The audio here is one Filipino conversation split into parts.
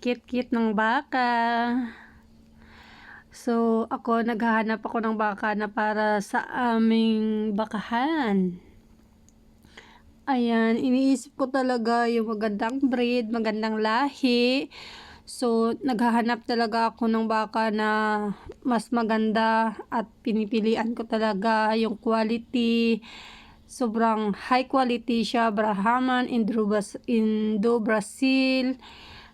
Cute-cute ng baka. So, ako naghahanap ako ng baka na para sa aming bakahan. Ayan, iniisip ko talaga yung magandang breed, magandang lahi. So, naghahanap talaga ako ng baka na mas maganda at pinipilian ko talaga yung quality. Sobrang high quality siya, Brahman, Indo, Indo.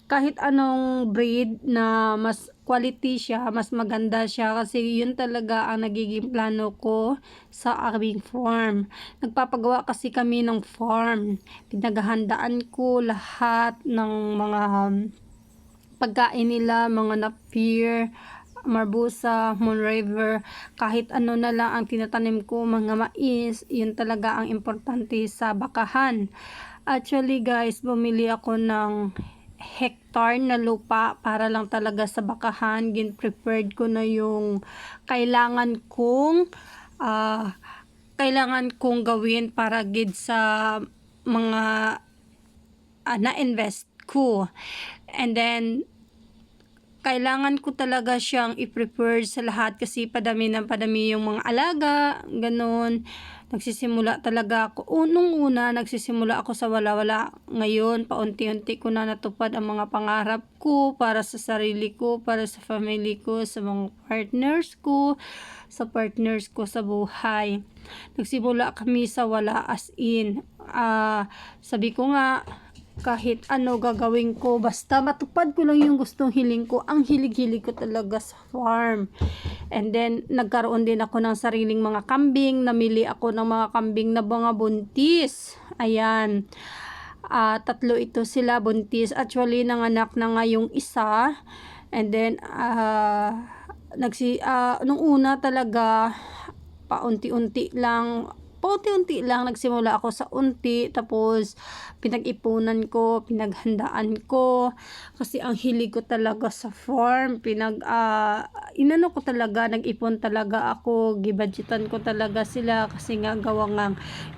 Kahit anong breed na mas quality siya, mas maganda siya kasi yun talaga ang nagiging plano ko sa aming farm. Nagpapagawa kasi kami ng farm. Pinaghahandaan ko lahat ng mga pagkain nila, mga napier, marbusa, moon river, kahit ano na lang ang tinatanim ko, mga mais, yun talaga ang importante sa bakahan. Actually guys, bumili ako ng hectare na lupa para lang talaga sa bakahan. Gin-prepared ko na yung kailangan kong uh, kailangan kong gawin para gid sa mga uh, na-invest ko. And then, kailangan ko talaga siyang i-prepare sa lahat kasi padami ng padami yung mga alaga, ganun. Nagsisimula talaga ako. Unong una, nagsisimula ako sa wala-wala. Ngayon, paunti-unti ko na natupad ang mga pangarap ko para sa sarili ko, para sa family ko, sa mga partners ko, sa partners ko sa buhay. Nagsimula kami sa wala as in. Uh, sabi ko nga, kahit ano gagawin ko basta matupad ko lang yung gustong hiling ko ang hilig-hilig ko talaga sa farm. And then nagkaroon din ako ng sariling mga kambing namili ako ng mga kambing na mga buntis. Ayan. Uh, tatlo ito sila buntis. Actually nanganak na nga yung isa. And then uh, nagsi uh, nung una talaga paunti-unti lang paunti-unti lang nagsimula ako sa unti tapos pinag-ipunan ko, pinaghandaan ko kasi ang hilig ko talaga sa farm, pinag uh, inano ko talaga, nag-ipon talaga ako, gibudgetan ko talaga sila kasi nga gawa nga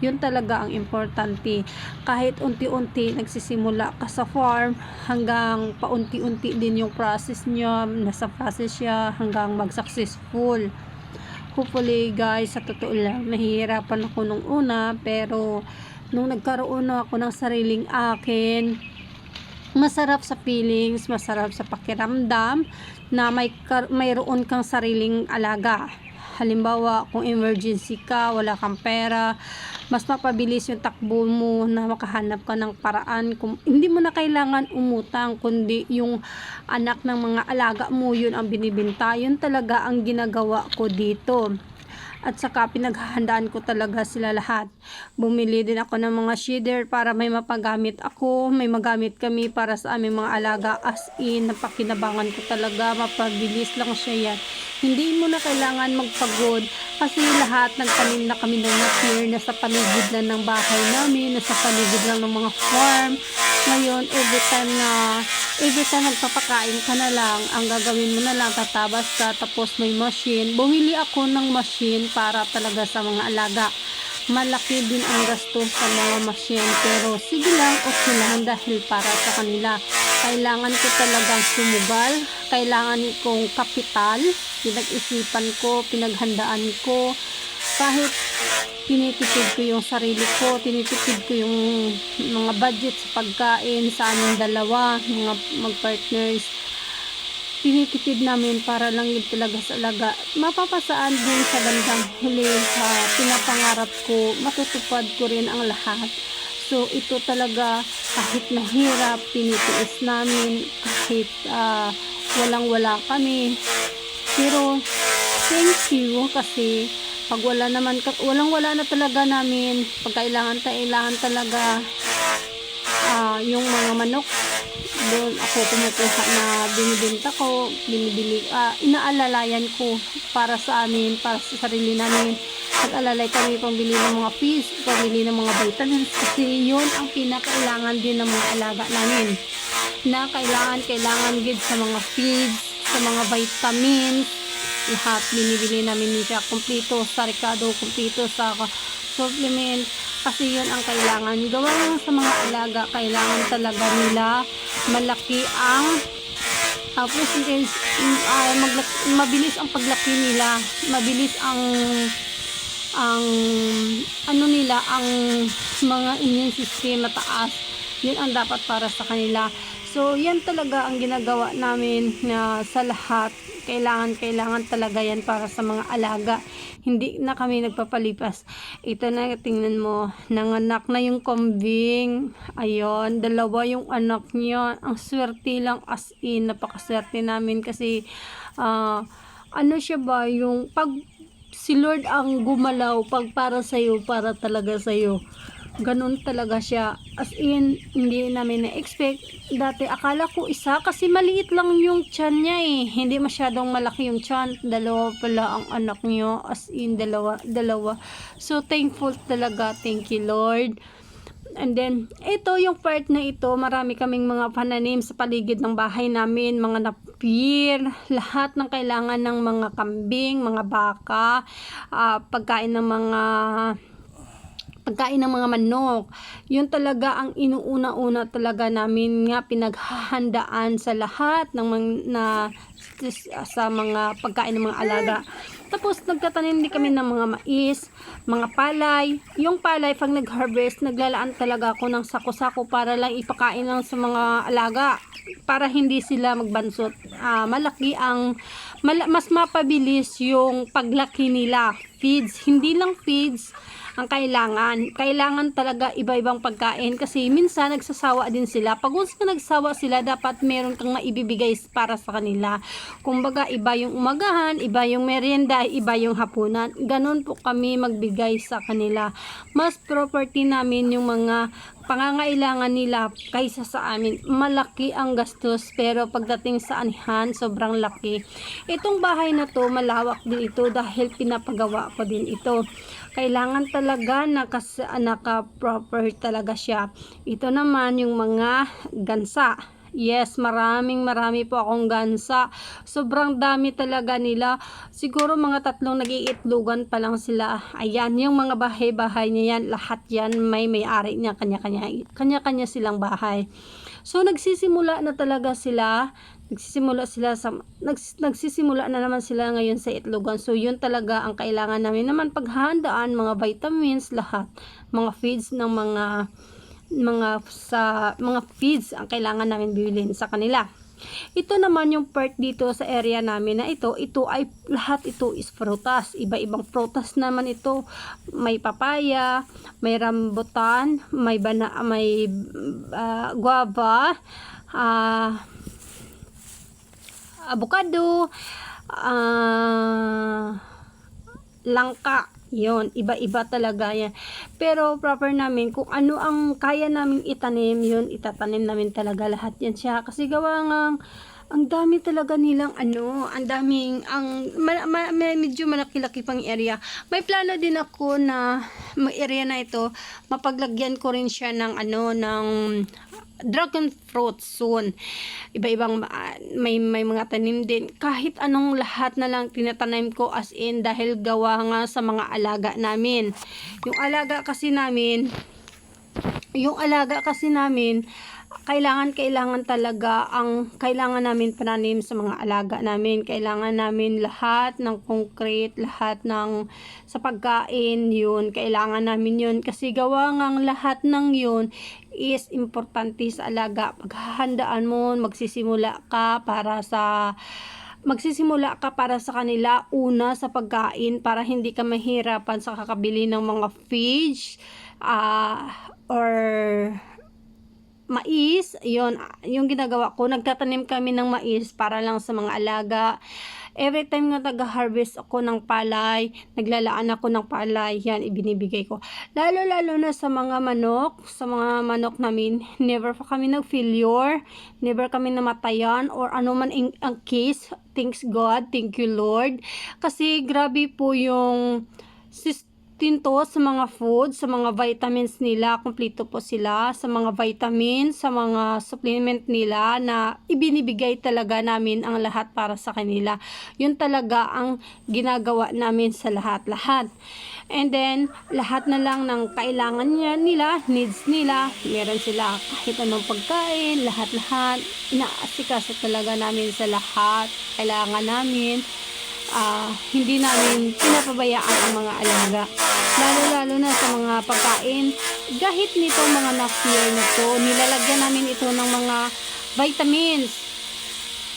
yun talaga ang importante. Kahit unti-unti nagsisimula ka sa farm hanggang paunti-unti din yung process niya, nasa process siya hanggang mag-successful hopefully guys sa totoo lang nahihirapan ako nung una pero nung nagkaroon na ako ng sariling akin masarap sa feelings masarap sa pakiramdam na may mayroon kang sariling alaga halimbawa kung emergency ka wala kang pera mas mapabilis yung takbo mo na makahanap ka ng paraan kung hindi mo na kailangan umutang kundi yung anak ng mga alaga mo yun ang binibinta. Yun talaga ang ginagawa ko dito at saka pinaghahandaan ko talaga sila lahat. Bumili din ako ng mga shader para may mapagamit ako, may magamit kami para sa aming mga alaga as in, napakinabangan ko talaga, mapabilis lang siya yan. Hindi mo na kailangan magpagod kasi lahat nagtanim na kami ng napier na sa paligid lang ng bahay namin, nasa paligid lang ng mga farm. Ngayon, every time na, every time magpapakain ka na lang, ang gagawin mo na lang, tatabas ka, tapos may machine. Bumili ako ng machine para talaga sa mga alaga. Malaki din ang gasto sa mga machine pero sige lang okay lang dahil para sa kanila. Kailangan ko talagang sumugal kailangan kong kapital. Pinag-isipan ko pinaghandaan ko. Kahit tinitipid ko yung sarili ko tinitipid ko yung mga budget sa pagkain sa aming dalawa mga mag-partners tinitipid namin para lang yun talaga sa alaga. Mapapasaan din sa bandang huli sa pinapangarap ko, matutupad ko rin ang lahat. So, ito talaga, kahit mahirap, tinitiis namin, kahit uh, walang-wala kami. Pero, thank you kasi pag wala naman, walang-wala na talaga namin, pag kailangan, kailangan talaga uh, yung mga manok doon ako kumukuha na binibenta ko, binibili, uh, inaalalayan ko para sa amin, para sa sarili namin. Pag-alalay kami pambili ng mga fish, pambili ng mga vitamins kasi yun ang pinakailangan din ng mga alaga namin. Na kailangan, kailangan gid sa mga feeds, sa mga vitamins, lahat binibili namin niya kumpleto sa Ricardo, kumpleto sa supplement, Kasi yun ang kailangan. Gawa sa mga alaga, kailangan talaga nila malaki ang uh, percentage, uh, maglaki, mabilis ang paglaki nila. Mabilis ang ang ano nila ang mga immune system mataas yun ang dapat para sa kanila so yan talaga ang ginagawa namin na sa lahat. Kailangan kailangan talaga yan para sa mga alaga. Hindi na kami nagpapalipas. Ito na tingnan mo. Nanganak na yung kambing. Ayon dalawa yung anak niya. Ang swerte lang as in napakaswerte namin kasi ah, ano siya ba yung pag si Lord ang gumalaw pag para sa'yo, para talaga sa'yo. Ganun talaga siya. As in, hindi namin na-expect. Dati akala ko isa kasi maliit lang yung tiyan niya eh. Hindi masyadong malaki yung tiyan. Dalawa pala ang anak niyo. As in, dalawa, dalawa. So, thankful talaga. Thank you, Lord. And then, ito yung part na ito, marami kaming mga pananim sa paligid ng bahay namin, mga napir, lahat ng kailangan ng mga kambing, mga baka, ah, pagkain ng mga pagkain ng mga manok. Yun talaga ang inuuna-una talaga namin nga pinaghahandaan sa lahat ng mga, na sa mga pagkain ng mga alaga. Tapos nagtatanim din kami ng mga mais, mga palay. Yung palay pag nag-harvest, naglalaan talaga ako ng sako-sako para lang ipakain lang sa mga alaga para hindi sila magbansot. Ah, malaki ang mal- mas mapabilis yung paglaki nila. Feeds, hindi lang feeds ang kailangan. Kailangan talaga iba-ibang pagkain kasi minsan nagsasawa din sila. Pag once na nagsawa sila, dapat meron kang maibibigay para sa kanila. Kumbaga, iba yung umagahan, iba yung merienda, iba yung hapunan. Ganon po kami magbigay sa kanila. Mas property namin yung mga pangangailangan nila kaysa sa amin. Malaki ang gastos pero pagdating sa anihan, sobrang laki. Itong bahay na to, malawak din ito dahil pinapagawa ko din ito. Kailangan talaga nakas, naka-proper talaga siya. Ito naman yung mga gansa. Yes, maraming marami po akong gansa. Sobrang dami talaga nila. Siguro mga tatlong nagiitlugan pa lang sila. Ayan, yung mga bahay-bahay niya yan, lahat yan may may-ari niya, kanya-kanya. Kanya-kanya silang bahay. So, nagsisimula na talaga sila. Nagsisimula sila sa nags, nagsisimula na naman sila ngayon sa itlogan. So, yun talaga ang kailangan namin naman paghandaan, mga vitamins, lahat. Mga feeds ng mga mga sa mga feeds ang kailangan namin bibilhin sa kanila. Ito naman yung part dito sa area namin na ito, ito ay lahat ito is prutas. Iba-ibang prutas naman ito. May papaya, may rambutan, may bana, may ah, guava, ah avocado, ah langka. Yon, iba-iba talaga yan. Pero proper namin, kung ano ang kaya naming itanim, yun, itatanim namin talaga lahat yan siya. Kasi gawa nga, ang dami talaga nilang ano, ang daming, ang, ma, ma, may medyo malaki-laki pang area. May plano din ako na, may area na ito, mapaglagyan ko rin siya ng ano, ng dragon fruit soon. Iba-ibang ah, may may mga tanim din. Kahit anong lahat na lang tinatanim ko as in dahil gawa nga sa mga alaga namin. Yung alaga kasi namin yung alaga kasi namin kailangan kailangan talaga ang kailangan namin pananim sa mga alaga namin. Kailangan namin lahat ng concrete lahat ng sa pagkain yun. Kailangan namin yun kasi gawa nga lahat ng yun is importante sa alaga. Paghahandaan mo magsisimula ka para sa magsisimula ka para sa kanila una sa pagkain para hindi ka mahirapan sa kakabili ng mga fish ah or mais, yon yung ginagawa ko, nagtatanim kami ng mais para lang sa mga alaga. Every time nga taga-harvest ako ng palay, naglalaan ako ng palay, yan, ibinibigay ko. Lalo-lalo na sa mga manok, sa mga manok namin, never pa kami nag-failure, never kami namatayan, or ano man ang, ang case, thanks God, thank you Lord. Kasi grabe po yung system tinto sa mga food, sa mga vitamins nila, kumpleto po sila sa mga vitamins, sa mga supplement nila na ibinibigay talaga namin ang lahat para sa kanila. Yun talaga ang ginagawa namin sa lahat-lahat. And then, lahat na lang ng kailangan niya, nila, needs nila, meron sila kahit anong pagkain, lahat-lahat, inaasikaso talaga namin sa lahat, kailangan namin, ah, hindi namin pinapabayaan ang mga alaga. Lalo-lalo na sa mga pagkain, kahit nito mga na-fear nito, nilalagyan namin ito ng mga vitamins.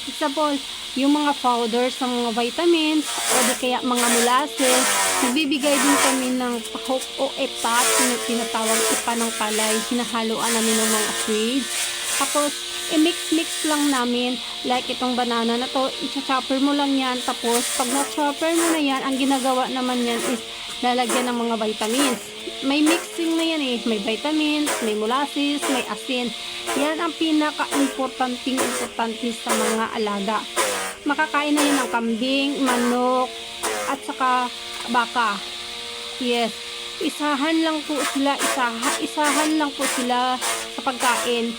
Example, yung mga powders ng mga vitamins o kaya mga molasses, nagbibigay din kami ng pahok o yung tinatawag ipa ng palay, hinahaluan namin ng mga seeds. Tapos, i-mix-mix lang namin, like itong banana na to, i-chopper mo lang yan, tapos pag na-chopper mo na yan, ang ginagawa naman yan is lalagyan ng mga vitamins. May mixing na yan eh. May vitamins, may molasses, may asin. Yan ang pinaka-importanting importante sa mga alaga. Makakain na yun ng kambing, manok, at saka baka. Yes. Isahan lang po sila, isaha, isahan lang po sila sa pagkain.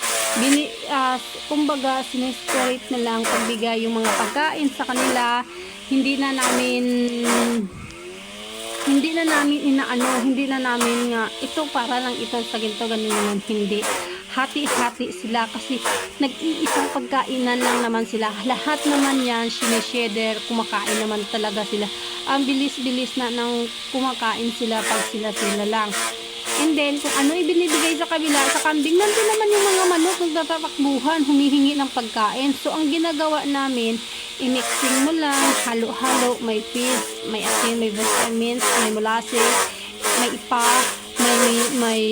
Bini, ah, kumbaga, sineseparate na lang pagbigay yung mga pagkain sa kanila. Hindi na namin hindi na namin inaano, hindi na namin nga, ito para lang ito sa ganito, ganun naman, hindi. Hati-hati sila kasi nag-iisang pagkainan lang naman sila. Lahat naman yan, sinishedder, kumakain naman talaga sila. Ang bilis-bilis na nang kumakain sila pag sila-sila lang. And then, kung ano ibinibigay sa kabila, sa kambing, nandun naman yung mga manok nagtatakbuhan, humihingi ng pagkain. So, ang ginagawa namin, i-mixing mo lang, halo-halo, may fish, may asin, may vitamins, may molasses, may ipa, may, may, may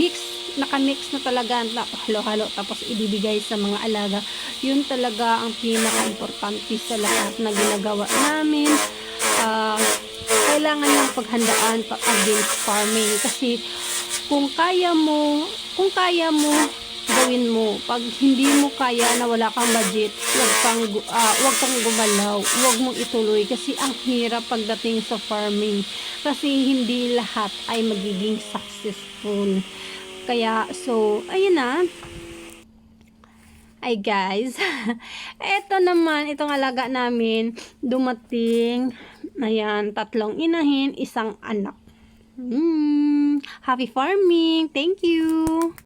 mix, nakamix na talaga, halo-halo, tapos ibibigay sa mga alaga. Yun talaga ang pinaka-importante sa lahat na ginagawa namin. Ah, kailangan yung paghandaan pa against farming kasi kung kaya mo kung kaya mo gawin mo pag hindi mo kaya na wala kang budget wag kang gu- ah, wag kang gumalaw wag mong ituloy kasi ang hirap pagdating sa farming kasi hindi lahat ay magiging successful kaya so ayun na ay guys, eto naman, itong alaga namin, dumating, ayan, tatlong inahin, isang anak. Mm, happy farming! Thank you!